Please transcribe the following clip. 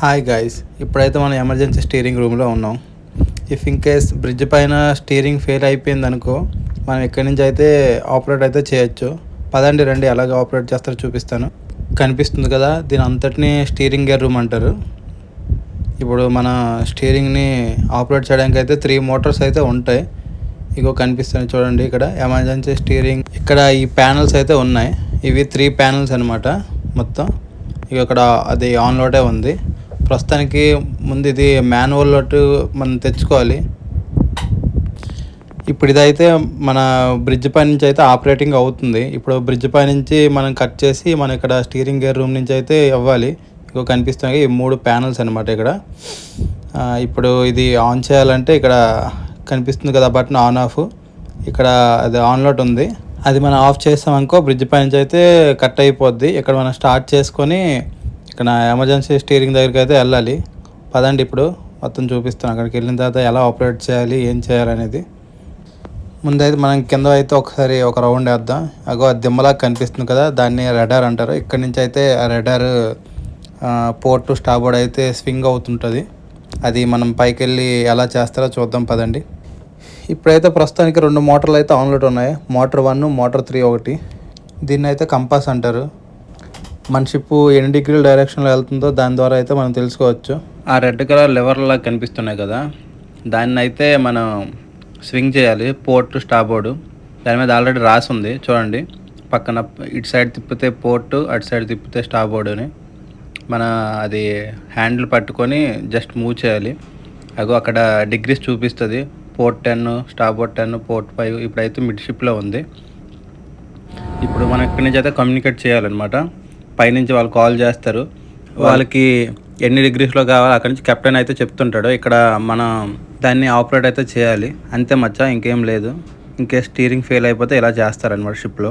Hi guys ఇప్పుడైతే మనం emergency steering రూమ్లో ఉన్నాం. ఇఫ్ ఇన్ కేస్ బ్రిడ్జ్ పైన స్టీరింగ్ ఫెయిల్ అయిపోయింది అనుకో మనం ఇక్కడి నుంచి అయితే ఆపరేట్ అయితే చేయొచ్చు. పదండి రండి ఎలాగ ఆపరేట్ చేస్తారో చూపిస్తాను. కనిపిస్తుంది కదా దీని అంతటిని స్టీరింగ్ గేర్ రూమ్ అంటారు. ఇప్పుడు మన స్టీరింగ్ని ఆపరేట్ చేయడానికి అయితే త్రీ మోటార్స్ అయితే ఉంటాయి. ఇగో కనిపిస్తుంది చూడండి ఇక్కడ ఎమర్జెన్సీ స్టీరింగ్ ఇక్కడ ఈ ప్యానల్స్ అయితే ఉన్నాయి. ఇవి త్రీ ప్యానల్స్ అనమాట మొత్తం. ఇక ఇక్కడ అది ఆన్లోటే ఉంది. ప్రస్తుతానికి ముందు ఇది మాన్యువల్ లోటు మనం తెచ్చుకోవాలి. ఇప్పుడు ఇదైతే మన బ్రిడ్జ్ పై నుంచి అయితే ఆపరేటింగ్ అవుతుంది. ఇప్పుడు బ్రిడ్జ్ పై నుంచి మనం కట్ చేసి మనం ఇక్కడ స్టీరింగ్ గేర్ రూమ్ నుంచి అయితే ఇవ్వాలి. ఇగో కనిపిస్తున్నాయి ఈ మూడు ప్యానల్స్ అనమాట ఇక్కడ. ఇప్పుడు ఇది ఆన్ చేయాలంటే ఇక్కడ కనిపిస్తుంది కదా బటన్ ఆన్ ఆఫ్. ఇక్కడ అది ఆన్లోట్ ఉంది. అది మనం ఆఫ్ చేస్తామనుకో బ్రిడ్జ్ పై నుంచి అయితే కట్ అయిపోద్ది. ఇక్కడ మనం స్టార్ట్ చేసుకొని ఇక్కడ ఎమర్జెన్సీ స్టీరింగ్ దగ్గరికి అయితే వెళ్ళాలి. పదండి ఇప్పుడు మొత్తం చూపిస్తాను అక్కడికి వెళ్ళిన తర్వాత ఎలా ఆపరేట్ చేయాలి ఏం చేయాలనేది ముందైతే మనం కింద అయితే ఒకసారి ఒక రౌండ్ వేద్దాం. అగో అది దిమ్మలాగా కనిపిస్తుంది కదా దాన్ని రెడార్ అంటారు. ఇక్కడ నుంచి అయితే ఆ రెడార్ పోర్ట్ స్టాబోర్డ్ అయితే స్వింగ్ అవుతుంటుంది. అది మనం పైకి వెళ్ళి ఎలా చేస్తారో చూద్దాం పదండి. ఇప్పుడైతే ప్రస్తుతానికి రెండు మోటార్లు అయితే ఆన్లోట్ ఉన్నాయి. మోటార్ వన్ మోటార్ త్రీ ఒకటి. దీన్ని అయితే కంపాస్ అంటారు. మన షిప్ ఎన్ని డిగ్రీల డైరెక్షన్లో వెళ్తుందో దాని ద్వారా అయితే మనం తెలుసుకోవచ్చు. ఆ రెడ్ కలర్ లెవర్లా కనిపిస్తున్నాయి కదా దాన్ని అయితే మనం స్వింగ్ చేయాలి పోర్ట్ స్టాబోర్డు దాని మీద ఆల్రెడీ రాసి ఉంది చూడండి. పక్కన ఇటు సైడ్ తిప్పితే పోర్టు అటు సైడ్ తిప్పితే స్టాబోర్డు అని. మన అది హ్యాండిల్ పట్టుకొని జస్ట్ మూవ్ చేయాలి. అగో అక్కడ డిగ్రీస్ చూపిస్తుంది. Port ten starboard ten port five ఇప్పుడైతే మిడ్ షిప్లో ఉంది. ఇప్పుడు మనం ఇక్కడి నుంచి అయితే కమ్యూనికేట్ చేయాలన్నమాట. పైనుంచి వాళ్ళు కాల్ చేస్తారు. వాళ్ళకి ఎన్ని డిగ్రీస్లో కావాలో అక్కడి నుంచి కెప్టెన్ అయితే చెప్తుంటాడు. ఇక్కడ మనం దాన్ని ఆపరేట్ అయితే చేయాలి. అంతే మచ్చ ఇంకేం లేదు. ఇంకే స్టీరింగ్ ఫెయిల్ అయిపోతే ఇలా చేస్తారనమాట షిప్లో.